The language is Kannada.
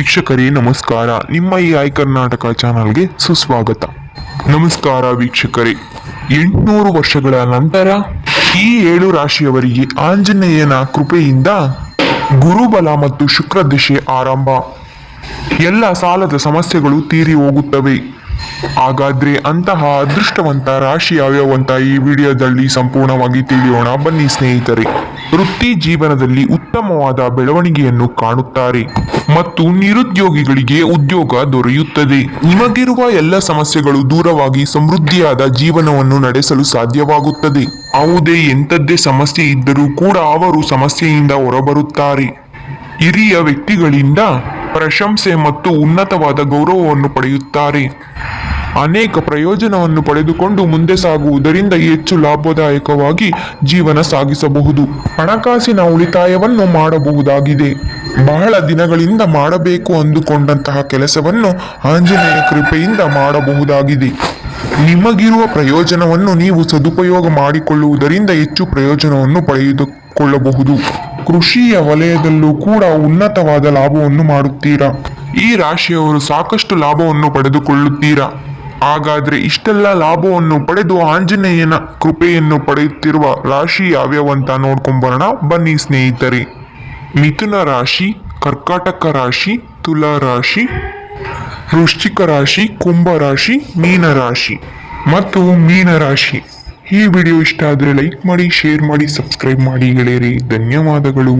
ವೀಕ್ಷಕರೇ, ನಮಸ್ಕಾರ. ನಿಮ್ಮ ಈ ಐ ಕರ್ನಾಟಕ ಚಾನಲ್ಗೆ ಸುಸ್ವಾಗತ. ನಮಸ್ಕಾರ ವೀಕ್ಷಕರೇ. ಎಂಟುನೂರು ವರ್ಷಗಳ ನಂತರ ಈ ಏಳು ರಾಶಿಯವರಿಗೆ ಆಂಜನೇಯನ ಕೃಪೆಯಿಂದ ಗುರುಬಲ ಮತ್ತು ಶುಕ್ರ ದಿಶೆ ಆರಂಭ. ಎಲ್ಲ ಸಾಲದ ಸಮಸ್ಯೆಗಳು ತೀರಿ ಹೋಗುತ್ತವೆ. ಹಾಗಾದ್ರೆ ಅಂತಹ ಅದೃಷ್ಟವಂತ ರಾಶಿ ಯಾವ್ಯಾವಂತ ಈ ವಿಡಿಯೋದಲ್ಲಿ ಸಂಪೂರ್ಣವಾಗಿ ತಿಳಿಯೋಣ. ಬನ್ನಿ ಸ್ನೇಹಿತರೆ. ವೃತ್ತಿ ಜೀವನದಲ್ಲಿ ಉತ್ತಮವಾದ ಬೆಳವಣಿಗೆಯನ್ನು ಕಾಣುತ್ತಾರೆ ಮತ್ತು ನಿರುದ್ಯೋಗಿಗಳಿಗೆ ಉದ್ಯೋಗ ದೊರೆಯುತ್ತದೆ. ನಿಮಗಿರುವ ಎಲ್ಲ ಸಮಸ್ಯೆಗಳು ದೂರವಾಗಿ ಸಮೃದ್ಧಿಯಾದ ಜೀವನವನ್ನು ನಡೆಸಲು ಸಾಧ್ಯವಾಗುತ್ತದೆ. ಯಾವುದೇ ಎಂಥದ್ದೇ ಸಮಸ್ಯೆ ಇದ್ದರೂ ಕೂಡ ಅವರು ಸಮಸ್ಯೆಯಿಂದ ಹೊರಬರುತ್ತಾರೆ. ಹಿರಿಯ ವ್ಯಕ್ತಿಗಳಿಂದ ಪ್ರಶಂಸೆ ಮತ್ತು ಉನ್ನತವಾದ ಗೌರವವನ್ನು ಪಡೆಯುತ್ತಾರೆ. ಅನೇಕ ಪ್ರಯೋಜನವನ್ನು ಪಡೆದುಕೊಂಡು ಮುಂದೆ ಸಾಗುವುದರಿಂದ ಹೆಚ್ಚು ಲಾಭದಾಯಕವಾಗಿ ಜೀವನ ಸಾಗಿಸಬಹುದು. ಹಣಕಾಸಿನ ಉಳಿತಾಯವನ್ನು ಮಾಡಬಹುದಾಗಿದೆ. ಬಹಳ ದಿನಗಳಿಂದ ಮಾಡಬೇಕು ಅಂದುಕೊಂಡಂತಹ ಕೆಲಸವನ್ನು ಆಂಜನೇಯ ಕೃಪೆಯಿಂದ ಮಾಡಬಹುದಾಗಿದೆ. ನಿಮಗಿರುವ ಪ್ರಯೋಜನವನ್ನು ನೀವು ಸದುಪಯೋಗ ಮಾಡಿಕೊಳ್ಳುವುದರಿಂದ ಹೆಚ್ಚು ಪ್ರಯೋಜನವನ್ನು ಪಡೆದುಕೊಳ್ಳಬಹುದು. ಕೃಷಿಯ ವಲಯದಲ್ಲೂ ಕೂಡ ಉನ್ನತವಾದ ಲಾಭವನ್ನು ಮಾಡುತ್ತೀರಾ? ಈ ರಾಶಿಯವರು ಸಾಕಷ್ಟು ಲಾಭವನ್ನು ಪಡೆದುಕೊಳ್ಳುತ್ತೀರಾ? ಹಾಗಾದ್ರೆ ಇಷ್ಟೆಲ್ಲ ಲಾಭವನ್ನು ಪಡೆದು ಆಂಜನೇಯನ ಕೃಪೆಯನ್ನು ಪಡೆಯುತ್ತಿರುವ ರಾಶಿ ಯಾವ್ಯಾವಂತ ನೋಡ್ಕೊಂಬರೋಣ. ಬನ್ನಿ ಸ್ನೇಹಿತರೆ. ಮಿಥುನ ರಾಶಿ, ಕರ್ಕಾಟಕ ರಾಶಿ, ತುಲಾ ರಾಶಿ, ವೃಶ್ಚಿಕ ರಾಶಿ, ಕುಂಭ ರಾಶಿ, ಮೀನ ರಾಶಿ ಮತ್ತು ಮೀನ ರಾಶಿ. ಈ ವಿಡಿಯೋ ಇಷ್ಟ ಆದರೆ ಲೈಕ್ ಮಾಡಿ, ಶೇರ್ ಮಾಡಿ, ಸಬ್ಸ್ಕ್ರೈಬ್ ಮಾಡಿ. ಗೆಳೆಯರಿ, ಧನ್ಯವಾದಗಳು.